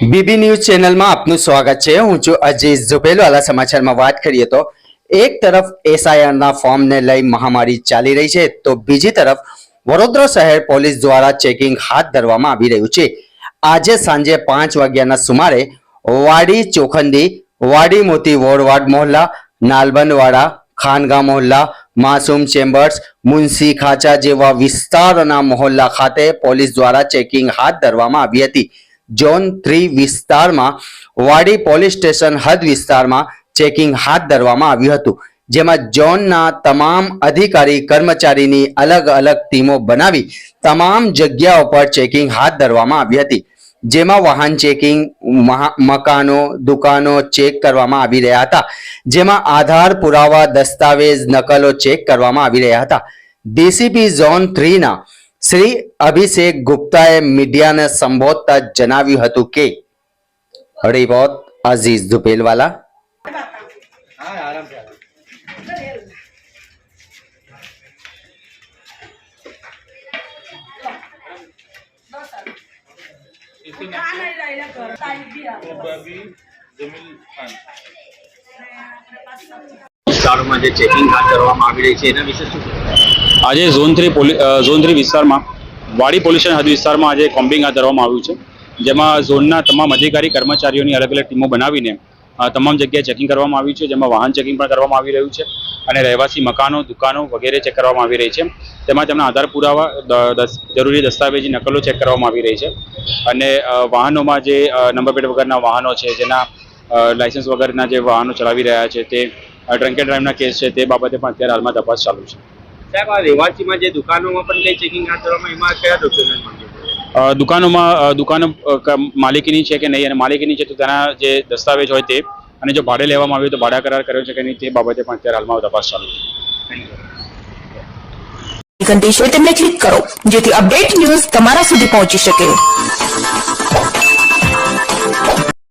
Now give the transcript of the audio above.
BB news ચેનલમાં આપનું સ્વાગત છે. હું છું અજીત ઝુબેલવાલા. સમાચારમાં વાત કરીએ તો એક તરફ એસઆઈઆરના ફોર્મને લઈ મહામારી ચાલી રહી છે તો બીજી તરફ વડોદરા શહેર પોલીસ દ્વારા ચેકિંગ હાથ ધરવામાં આવી રહ્યું છે. આજે સાંજે પાંચ વાગ્યાના સુમારે વાડી ચોખંદી વાડી મોતી વોરવાડ મોહલ્લા, નાલબંધવાડા, ખાનગા મોહલ્લા, માસૂમ ચેમ્બર્સ મુનસી ખાચા જેવા વિસ્તારોના મોહલ્લા ખાતે પોલીસ દ્વારા ચેકિંગ હાથ ધરવામાં આવી હતી. ઝોન થ્રી વિસ્તારમાં, વાડી પોલીસ સ્ટેશન હદ વિસ્તારમાં ચેકિંગ હાથ ધરવામાં આવ્યું હતું. જેમાં ઝોનના તમામ અધિકારી, કર્મચારીની અલગ અલગ ટીમો બનાવી તમામ જગ્યાઓ પર ચેકિંગ હાથ ધરવામાં આવી હતી. જેમાં વાહન ચેકિંગ મકાનો, દુકાનો ચેક કરવામાં આવી રહ્યા હતા. જેમાં આધાર, પુરાવા, દસ્તાવેજ, નકલો ચેક કરવામાં આવી રહ્યા હતા. ડીસીપી ઝોન થ્રીના શ્રી અભિષેક ગુપ્તાએ મીડિયાને સંબોધતા જણાવ્યું હતું કે રિપોર્ટ અઝીઝ દુપેલવાલા કાન નહીં વિસ્તારોમાં જે ચેકિંગ હાથ ધરવામાં આવી રહી છે, એના વિશે શું આજે ઝોન થ્રી પોલી ઝોન થ્રી વિસ્તારમાં, વાડી પોલ્યુશન હદ વિસ્તારમાં આજે કોમ્બિંગ હાથ ધરવામાં આવ્યું છે. જેમાં ઝોનના તમામ અધિકારી, કર્મચારીઓની અલગ અલગ ટીમો બનાવીને તમામ જગ્યાએ ચેકિંગ કરવામાં આવ્યું છે. જેમાં વાહન ચેકિંગ પણ કરવામાં આવી રહ્યું છે અને રહેવાસી મકાનો, દુકાનો વગેરે ચેક કરવામાં આવી રહી છે. તેમાં તેમના આધાર પુરાવા જરૂરી દસ્તાવેજી, નકલો ચેક કરવામાં આવી રહી છે. અને વાહનોમાં જે નંબર પ્લેટ વગરના વાહનો છે, જેના લાઇસન્સ વગરના જે વાહનો ચલાવી રહ્યા છે, તે ડ્રંક એન્ડ ડ્રાઈવના કેસ છે તે બાબતે પણ અત્યારે હાલમાં તપાસ ચાલુ છે. સાહેબ આ રહેવાસીમાં જે દુકાનોમાં પણ કઈ ચેકિંગ હાથ ધરવામાં એમાં કયા ડોક્યુમેન્ટ માંગે દુકાનોમાં દુકાનો માલિકીની છે કે નહીં અને માલિકીની છે તો તેના જે દસ્તાવેજ હોય તે અને જો ભાડે લેવામાં આવ્યું તો ભાડા કરાર કર્યો છે કે નહીં તે બાબતે પણ અત્યારે હાલમાં તપાસ ચાલુ છે. છે તેમને ક્લિક કરો જેથી અપડેટ ન્યૂઝ તમારા સુધી પહોંચી શકે.